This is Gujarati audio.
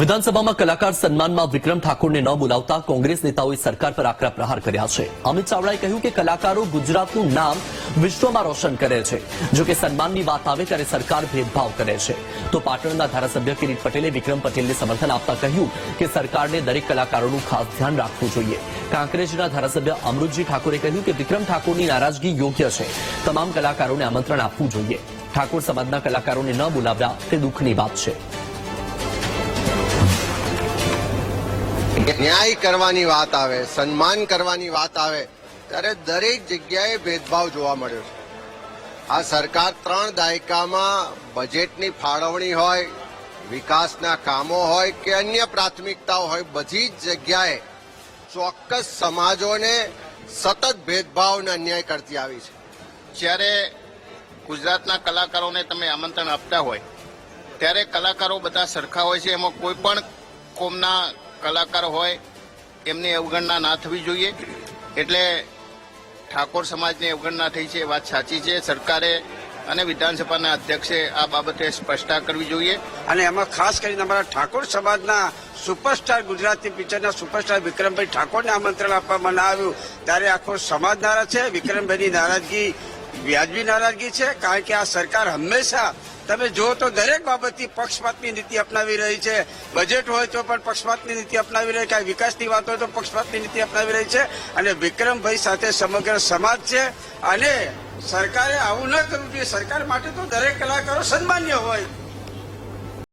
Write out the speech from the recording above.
વિધાનસભામાં કલાકાર સન્માનમાં વિક્રમ ઠાકોરને ન બોલાવતા કોંગ્રેસ નેતાઓએ સરકાર પર આકરા પ્રહાર કર્યા છે. અમિત ચાવડાએ કહ્યું કે કલાકારો ગુજરાતનું નામ વિશ્વમાં રોશન કરે છે. જો કે સન્માનની વાત આવે ત્યારે સરકાર ભેદભાવ કરે છે. તો પાટણના ધારાસભ્ય કિરીટ પટેલે વિક્રમ પટેલને સમર્થન આપતા કહ્યું કે સરકારને દરેક કલાકારોનું ખાસ ધ્યાન રાખવું જોઈએ. કાંકરેજના ધારાસભ્ય અમૃતજી ઠાકોરે કહ્યું કે વિક્રમ ઠાકોરની નારાજગી યોગ્ય છે. તમામ કલાકારોને આમંત્રણ આપવું જોઈએ. ઠાકોર સમાજના કલાકારોને ન બોલાવ્યા તે દુઃખની વાત છે. ન્યાય કરવાની વાત આવે, સન્માન કરવાની વાત આવે, ત્યારે દરેક જગ્યાએ ભેદભાવ જોવા મળ્યો છે. આ સરકાર ત્રણ દાયકામાં બજેટની ફાળવણી હોય, વિકાસના કામો હોય કે અન્ય પ્રાથમિકતાઓ હોય, બધી જ જગ્યાએ ચોક્કસ સમાજોને સતત ભેદભાવ અને અન્યાય કરતી આવી છે. જ્યારે ગુજરાતના કલાકારોને તમે આમંત્રણ આપતા હોય, ત્યારે કલાકારો બધા સરખા હોય છે, એમાં કોઈ પણ કોમના કલાકાર હોય, એમની અવગણના ના થવી જોઈએ. એટલે ઠાકોર સમાજની અવગણના થઈ છે, એ વાત સાચી છે. સરકારે અને વિધાનસભાના અધ્યક્ષે આ બાબતે સ્પષ્ટતા કરવી જોઈએ. અને એમાં ખાસ કરીને અમારા ઠાકોર સમાજના સુપરસ્ટાર ગુજરાતી પિક્ચરના સુપરસ્ટાર વિક્રમભાઈ ઠાકોરને આમંત્રણ આપવામાં ના આવ્યું. ત્યારે આખો સમાજ નારાજ છે. વિક્રમભાઈની નારાજગી, વ્યાજબી નારાજગી છે. કારણ કે આ સરકાર હંમેશા તમે જુઓ તો દરેક બાબતથી પક્ષપાતની નીતિ અપનાવી રહી છે. બજેટ હોય તો પણ પક્ષપાતની નીતિ અપનાવી રહી છે. વિકાસની વાત હોય તો પક્ષપાતની નીતિ અપનાવી રહી છે. અને વિક્રમભાઈ સાથે સમગ્ર સમાજ છે. અને સરકારે આવું ન કરવું જોઈએ. સરકાર માટે તો દરેક કલાકારો સન્માન્ય હોય.